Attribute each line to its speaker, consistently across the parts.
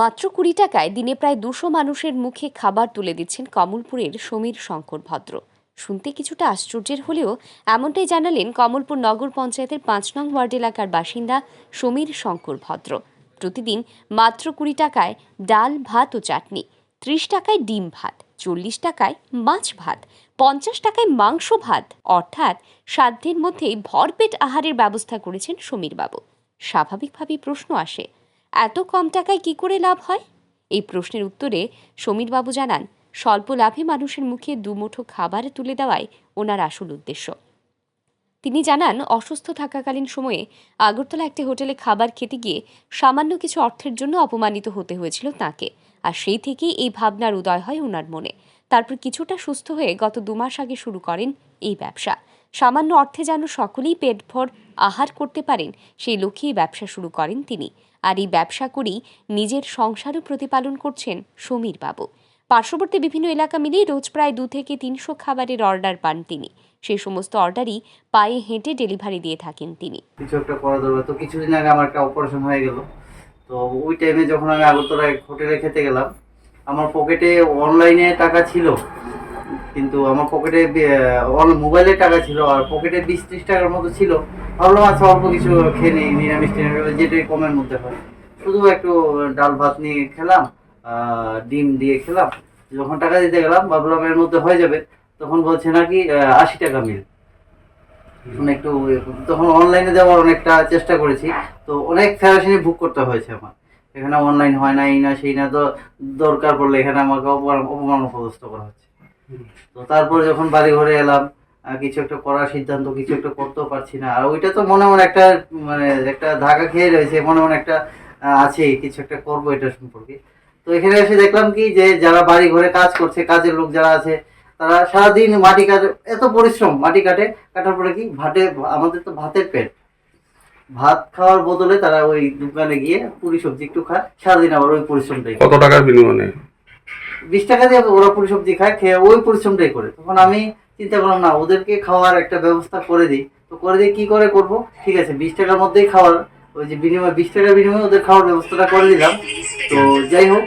Speaker 1: মাত্র কুড়ি টাকায় দিনে প্রায় দুশো মানুষের মুখে খাবার তুলে দিচ্ছেন কমলপুরের সমীর শঙ্কর ভদ্র। শুনতে কিছুটা আশ্চর্যের হলেও এমনটাই জানালেন কমলপুর নগর পঞ্চায়েতের পাঁচ নং ওয়ার্ড এলাকার বাসিন্দা সমীর শঙ্কর ভদ্র। প্রতিদিন মাত্র কুড়ি টাকায় ডাল, ভাত ও চাটনি, ত্রিশ টাকায় ডিম ভাত, চল্লিশ টাকায় মাছ ভাত, পঞ্চাশ টাকায় মাংস ভাত, অর্থাৎ সাধ্যের মধ্যেই ভরপেট আহারের ব্যবস্থা করেছেন সমীরবাবু। স্বাভাবিকভাবেই প্রশ্ন আসে এত কম টাকায় কি করে লাভ হয়? এই প্রশ্নের উত্তরে সমীরবাবু জানান, স্বল্প লাভে মানুষের মুখে দুমুঠো খাবার তুলে দেওয়াই ওনার আসল উদ্দেশ্য। তিনি জানান, অসুস্থ থাকাকালীন সময়ে আগরতলা একটি হোটেলে খাবার খেতে গিয়ে সামান্য কিছু অর্থের জন্য অপমানিত হতে হয়েছিল তাকে। আর সেই থেকেই এই ভাবনার উদয় হয় ওনার মনে। তারপর কিছুটা সুস্থ হয়ে গত দু মাস আগে শুরু করেন এই ব্যবসা। সামান্য অর্থে যেন সকলেই পেট ভর আহার করতে পারেন, সেই লক্ষ্যেই ব্যবসা শুরু করেন তিনি। আর এই ব্যবসা করেই নিজের সংসারও প্রতিপালন করছেন সমীর বাবু। পার্শ্ববর্তী বিভিন্ন এলাকা মিলিয়ে রোজ প্রায় দু থেকে তিনশো খাবারের অর্ডার পান তিনি। সেই সমস্ত অর্ডারই পায়ে হেঁটে ডেলিভারি দিয়ে থাকেন তিনি।
Speaker 2: কিছু একটা করা দরকার। তো কিছুদিন আগে আমার একটা অপারেশন হয়ে গেল। তো ওই টাইমে যখন আমি আগরতলায় হোটেলে খেতে গেলাম, আমার পকেটে অনলাইনে টাকা ছিল। কিন্তু আমার পকেটে অল মোবাইলে টাকা ছিল আর পকেটে বিশ ত্রিশ টাকার মতো ছিল। ভাবলাম আচ্ছা অল্প কিছু খেয়ে নিই, নিরামিষ টিরামিষ যেটাই কমের মধ্যে হয়। শুধু একটু ডাল ভাত নিয়ে খেলাম ডিম দিয়ে খেলাম। যখন টাকা দিতে গেলাম, ভাবলাম এর মধ্যে হয়ে যাবে। তখন বলছে নাকি আশি টাকা মিল একটু, তখন অনলাইনে দেওয়ার অনেকটা চেষ্টা করেছি। তো অনেক ফেরাসিনি বুক করতে হয়েছে আমার। এখানে অনলাইন হয় না এই না, সেই না তো দরকার পড়লে এখানে আমাকে অপমান অপমান করা হচ্ছে। তারপর যখন বাড়ি ঘরে এলাম কিছু একটা করার সিদ্ধান্ত, কিছু একটা করতেও পারছি না। আর ওইটা তো মনে মনে একটা মানে একটা ধাক্কা খেয়ে রয়েছে, মনে মনে একটা আছে, কিছু একটা করব এটা সম্পর্কে। তো এখানে এসে দেখলাম কি যে, যারা বাড়ি ঘরে কাজ করছে, কাজের লোক যারা আছে, তারা সারাদিন মাটি কাটে, এত পরিশ্রম মাটি কাটে, কাটার পরে কি ভাতে, আমাদের তো ভাতের পেট। ভাত খাওয়ার বদলে তারা ওই দোকানে গিয়ে পুরি সবজি একটু খায়, সারাদিন আবার ওই পরিশ্রমটাই।
Speaker 3: কত টাকার বিনিময়ে?
Speaker 2: বিশ টাকা দিয়ে ওরা পুরি সবজি খায় খেয়ে ওই পরিশ্রমটাই করে। তখন আমি চিন্তা করলাম না ওদেরকে খাওয়ার একটা ব্যবস্থা করে দিই। তো করে দিয়ে কি করে করব? ঠিক আছে বিশ টাকার মধ্যেই খাওয়ার ওই যে বিনিময় বিশ টাকার বিনিময়ে ওদের খাওয়ার ব্যবস্থাটা করে দিলাম। তো যাই হোক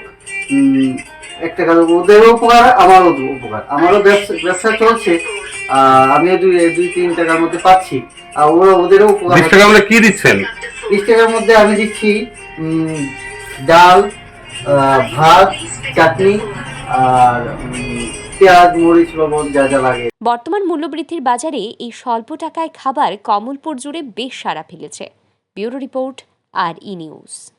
Speaker 2: উম, একটা কাজ ওদেরও উপকার আমারও উপকার। আমারও ব্যবসা ব্যবসা চলছে আমিও দুই দুই তিন টাকার মধ্যে পাচ্ছি। আর ওরা ওদেরও উপকার
Speaker 3: বিশ টাকা আমরা কি দিচ্ছেন?
Speaker 2: বিশ টাকার মধ্যে আমি দিচ্ছি ডাল ভাত চাটনি আর পেঁয়াজ, মরিচ, লবণ যা যা লাগে।
Speaker 1: বর্তমান মূল্যবৃদ্ধির বাজারে এই স্বল্প টাকায় খাবার কমলপুর জুড়ে বেশ সাড়া ফেলেছে। Bureau report, R E news.